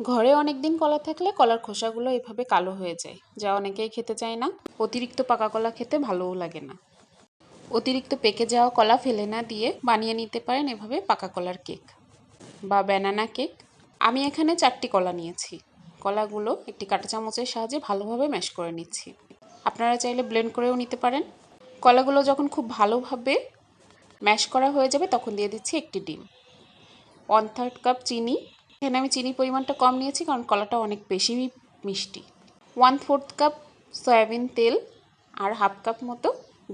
ঘরে অনেক দিন কলা থাকলে কলার খোসাগুলো এভাবে কালো হয়ে যায়, যা অনেকেই খেতে চায় না। অতিরিক্ত পাকা কলা খেতে ভালোও লাগে না। অতিরিক্ত পেকে যাওয়া কলা ফেলে না দিয়ে বানিয়ে নিতে পারেন এভাবে পাকা কলার কেক বা ব্যানানা কেক আমি এখানে চারটি কলা নিয়েছি। কলাগুলো একটি কাঁটা চামচের সাহায্যে ভালোভাবে ম্যাশ করে নিচ্ছি। আপনারা চাইলে ব্লেন্ড করেও নিতে পারেন। কলাগুলো যখন খুব ভালোভাবে ম্যাশ করা হয়ে যাবে, তখন দিয়ে দিচ্ছি একটি ডিম। ওয়ান থার্ড কাপ চিনি এখানে আমি চিনির পরিমাণটা কম নিয়েছি কারণ কলাটা অনেক বেশি মিষ্টি। ওয়ান ফোর্থ কাপ সয়াবিন তেল আর হাফ কাপ মতো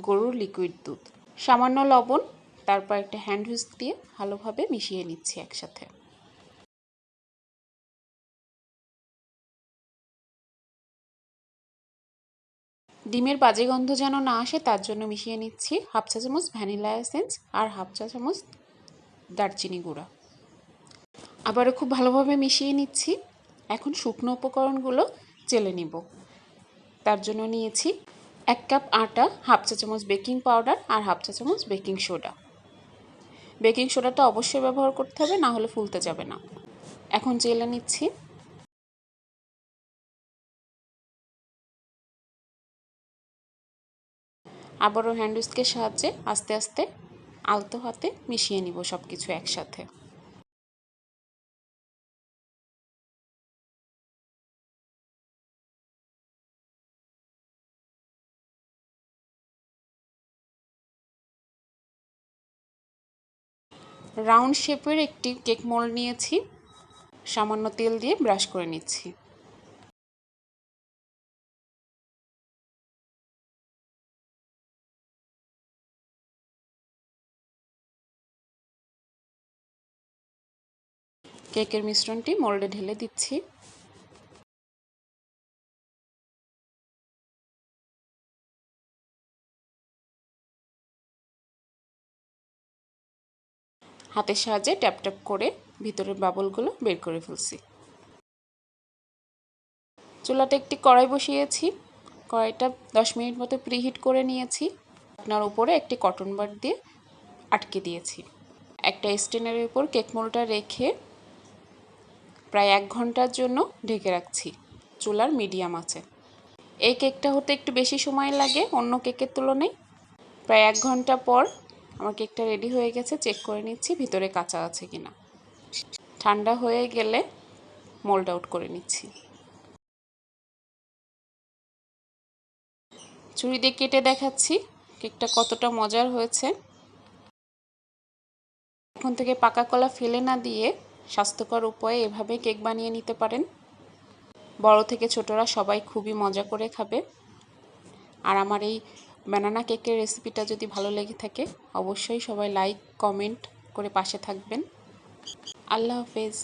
গরুর লিকুইড দুধ। সামান্য লবণ, তারপর একটা হ্যান্ড হুইস্ক দিয়ে ভালোভাবে মিশিয়ে নিচ্ছি একসাথে। ডিমের বাজে গন্ধ যেন না আসে, তার জন্য মিশিয়ে নিচ্ছি হাফ চা চামচ ভ্যানিলা এসেন্স আর হাফ চা চামচ দারচিনি গুঁড়া। আবারও খুব ভালোভাবে মিশিয়ে নিচ্ছি। এখন শুকনো উপকরণগুলো চেলে নিব। তার জন্য নিয়েছি এক কাপ আটা, হাফ চা চামচ বেকিং পাউডার আর হাফ চা চামচ বেকিং সোডা। বেকিং সোডাটা অবশ্যই ব্যবহার করতে হবে, না হলে ফুলতে যাবে না। এখন চেলে নিচ্ছি আবারও হ্যান্ড উইস্কের সাহায্যে আস্তে আস্তে আলতো হাতে মিশিয়ে নিব সব কিছু একসাথে। রাউন্ড শেপের একটি কেক মোল্ড নিয়েছি। সামান্য তেল দিয়ে ব্রাশ করে নিচ্ছি। কেকের মিশ্রণটি মোল্ডে ঢেলে দিচ্ছি। হাতের সাহায্যে ট্যাপ ট্যাপ করে ভিতরের বাবলগুলো বের করে ফেলছি। চুলাটা একটি কড়াই বসিয়েছি। কড়াইটা দশ মিনিট মতো প্রিহিট করে নিয়েছি। আপনার উপরে একটি কটন বার দিয়ে আটকে দিয়েছি। একটা স্টেনের উপর কেক মোলটা রেখে প্রায় এক ঘণ্টার জন্য ঢেকে রাখছি। চুলার মিডিয়াম আছে। এই কেকটা হতে একটু বেশি সময় লাগে, অন্য কেকের তুলনায়। প্রায় এক ঘণ্টা পর আমার কেকটা রেডি হয়ে গেছে, চেক করে নিচ্ছি ভিতরে কাঁচা আছে কিনা। ঠান্ডা হয়ে গেলে মোল্ড আউট করে নিচ্ছি। ছুরি দিয়ে কেটে দেখাচ্ছি, কেকটা কতটা মজার হয়েছে। এখন থেকে পাকা কলা ফেলে না দিয়ে স্বাস্থ্যকর উপায়ে এভাবে কেক বানিয়ে নিতে পারেন। বড় থেকে ছোটরা সবাই খুবই মজা করে খাবে। আর আমার এই ব্যানানা কেকের রেসিপিটা যদি ভালো লেগে থাকে, অবশ্যই সবাই লাইক কমেন্ট করে পাশে থাকবেন। আল্লাহ হাফেজ।